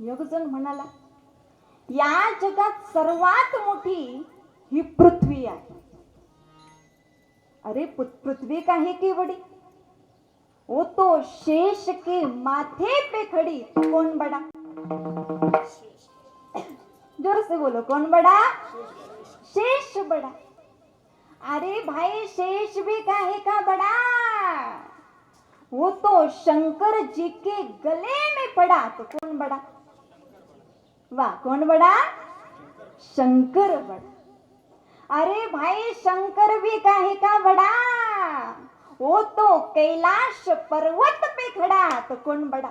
योगजन म्हणाला या जगात सर्वात मोठी ही पृथ्वी आहे. अरे पृथ्वी का केवडी की तो शेष के माथे पे खड़ी. कौन बड़ा? जोर से बोलो कौन बड़ा? शेष बड़ा. अरे भाई शेष भी काहे का बड़ा? वो तो शंकर जी के गले में पड़ा. तो कौन बड़ा? वा कोण बड़ा शंकर बड़ा अरे भाई शंकर भी काहे का बड़ा वो तो कैलाश पर्वत पे खड़ा तो कोण बड़ा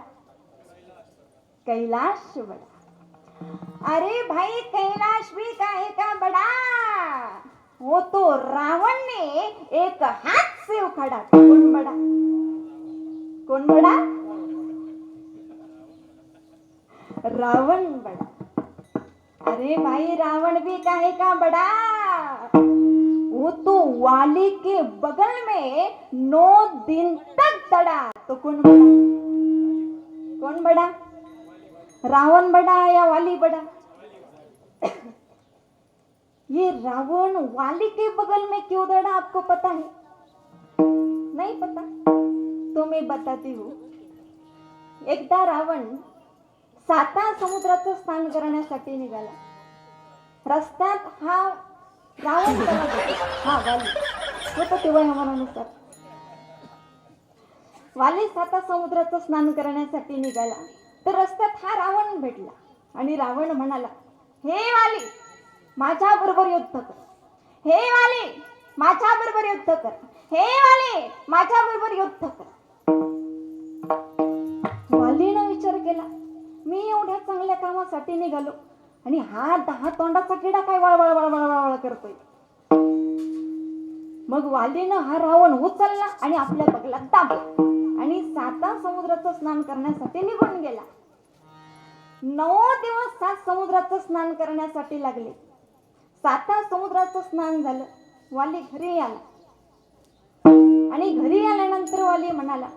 कैलाश बड़ा अरे भाई कैलाश भी काहे का बड़ा वो तो रावण ने एक हाथ से उखाड़ा कौन बड़ा कौन बड़ा रावण बड़ा अरे भाई, रावण भी काहे का बड़ा? वो तो वाली के बगल में नौ दिन तक दड़ा। तो कौन बड़ा? कौन बड़ा? रावण बड़ा या वाली बड़ा? ये रावण वाली के बगल में क्यों दड़ा, आपको पता है? नहीं पता। तो मैं बताती हूँ। एकदा रावण साता समुद्राचं स्नान करण्यासाठी निघाला. रस्त्यात हा रावण. हा वाली. होतं तेव्हा वाली साता समुद्राचं स्नान करण्यासाठी निघाला. तर रस्त्यात हा रावण भेटला. आणि रावण म्हणाला हे वाली माझ्या बरोबर युद्ध कर. हे वाली माझ्या बरोबर युद्ध कर. हे वाली माझ्या बरोबर युद्ध कर. मी एवढ्या चांगल्या कामासाठी निघालो. आणि हा दहा तोंडाचा किडा काय वळवळ वळवळ वळवळ करतोय? मग वालीनं हा रावण उचलला आणि आपल्या बगलात दाबला. आणि साता समुद्राचं स्नान करण्यासाठी निघून गेला. नऊ दिवस सात समुद्राचं स्नान करण्यासाठी लागले. साता समुद्राचं स्नान झालं. वाली घरी आला. आणि घरी आल्यानंतर वाली म्हणाला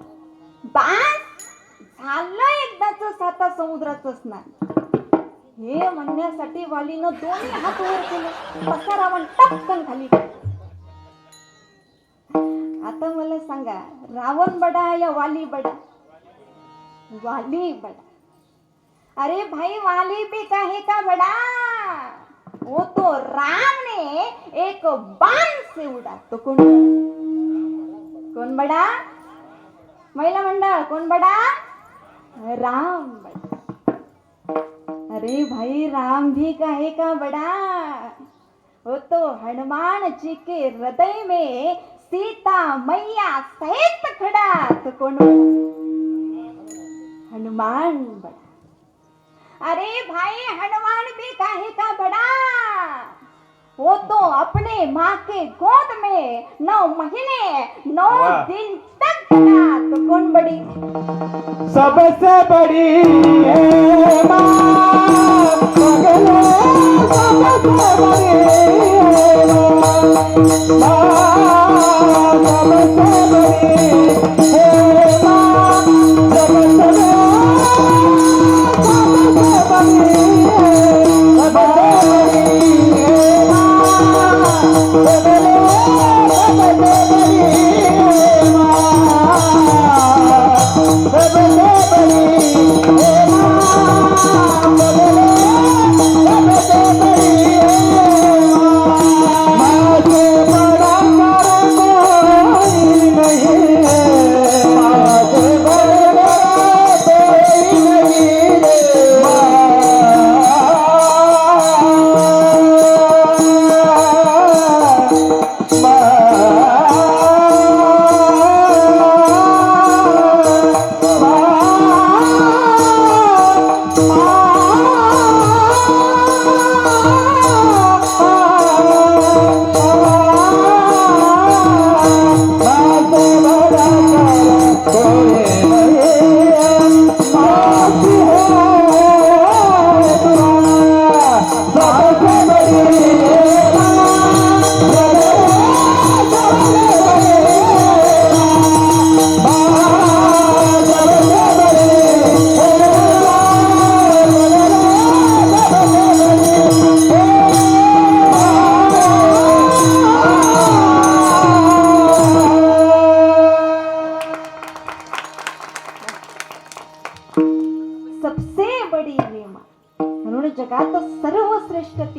बास! झालं एकदाच साता समुद्रातच स्नान. हे म्हणण्यासाठी वालीनं दोन्ही हात वर केले. तसा रावण टपकन खाली आता मला सांगा रावण बडा या वाली बडा? वाली बडा? अरे भाई वाली भी काहे का बड़ा? वो तो राम ने एक बाण से उड़ा तो कोण? बड़ा? बड़ा? महिला मंडळ कोण बडा? राम अरे भाई राम भी काहे का बड़ा? वो तो हनुमान जी के हृदय में सीता मैया सहित खड़ा तो कौन हनुमान बड़ा। अरे भाई हनुमान भी काहे का बड़ा? वो तो अपने माँ के गोद में नौ महीने नौ। दिन तक खड़ा। कौन बड़ी? सबसे बड़ी है माँ। सबसे बड़ी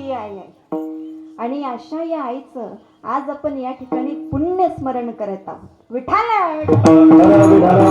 ती आई आहे आणि अशा या आईचं आज आपण या ठिकाणी पुण्य स्मरण करत आहोत विठाला, विठाला.